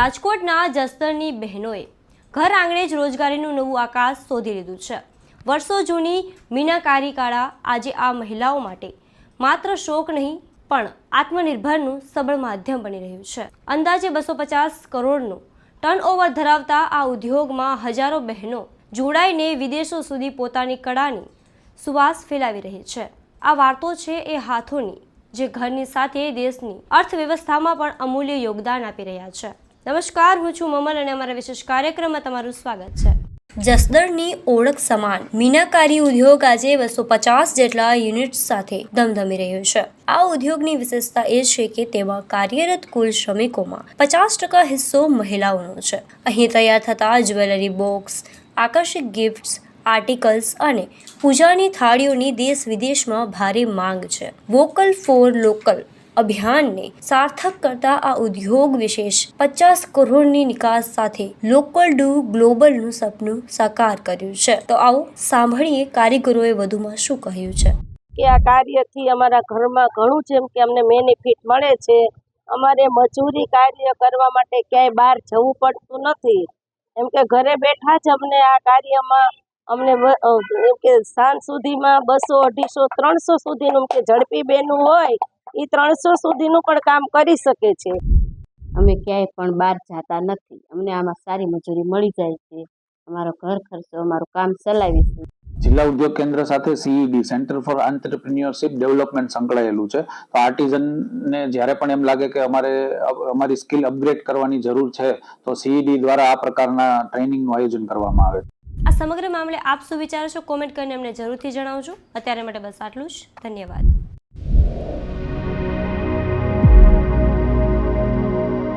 રાજકોટના જસ્તરની બહેનોએ ઘર આંગણે જ રોજગારીનું નવું આકાશ શોધી લીધું છે. વર્ષો જૂની મીનાકારી કાળા આજે આ મહિલાઓ માટે માત્ર શોક નહીં, પણ આત્મનિર્ભરનું સબળ માધ્યમ બની રહ્યું છે. અંદાજે બસો પચાસ કરોડનું ટર્નઓવર ધરાવતા આ ઉદ્યોગમાં હજારો બહેનો જોડાઈને વિદેશો સુધી પોતાની કળાની સુવાસ ફેલાવી રહી છે. આ વાર્તો છે એ હાથોની, જે ઘરની સાથે દેશની અર્થવ્યવસ્થામાં પણ અમૂલ્ય યોગદાન આપી રહ્યા છે. નમસ્કાર, હું છું મમલ અને અમારા વિશેષ કાર્યક્રમમાં તમારું સ્વાગત છે. જસદણની ઓળખ સમાન મીનાકારી ઉદ્યોગ આજે બસો પચાસ જેટલા યુનિટ્સ સાથે ધમધમી રહ્યો છે. આ ઉદ્યોગની વિશેષતા એ છે કે તેમાં કાર્યરત કુલ શ્રમિકોમાં પચાસ ટકા હિસ્સો મહિલાઓનો છે. અહીં તૈયાર થતા જ્વેલરી બોક્સ આકર્ષક ગિફ્ટ્સ, આર્ટિકલ્સ અને પૂજાની થાળીઓની દેશ વિદેશમાં ભારે માંગ છે. વોકલ ફોર લોકલ અભિયાનને સાર્થક કરતા આ ઉદ્યોગ વિશેષ પચાસ કરોડની નિકાસ સાથે લોકલ ડુ ગ્લોબલનું સપનું સાકાર કર્યું છે. તો આવો સાંભળીએ કારીગરોએ વધુમાં શું કહ્યું છે. કે આ કાર્યથી અમારા ઘરમાં ઘણું જેમ કે અમને બેનિફિટ મળે છે. અમારે મજૂરી કાર્ય કરવા માટે ક્યાંય બહાર જવું પડતું નથી. એમ કે ઘરે બેઠા જ અમને આ કાર્યમાં અમને એમ કે સાંજ સુધીમાં બસો અઢીસો, ત્રણસો સુધીનું કે ઝડપી બેનું હોય એ ત્રણસો સુધીનું પણ કામ કરી શકે છે. અમે ક્યાંય પણ બહાર જતા નથી. અમને આમાં સારી મજૂરી મળી જાય છે. અમારો ઘર ખર્ચો અમારું કામ ચલાવી છે જિલ્લા ઉદ્યોગ કેન્દ્ર સાથે CED centre for entrepreneurship development સંકળાયેલું છે. તો આર્ટિઝનને જ્યારે પણ એમ લાગે કે અમારે અમારી સ્કિલ અપગ્રેડ કરવાની જરૂર છે તો સીઈડી દ્વારા આ પ્રકારના ટ્રેનિંગનું આયોજન કરવામાં આવે. છે આ સમગ્ર મામલે આપ શું વિચારો છો? કોમેન્ટ કરીને અમને જરૂરથી જણાવજો. અત્યારે માટે બસ આટલું જ. ધન્યવાદ.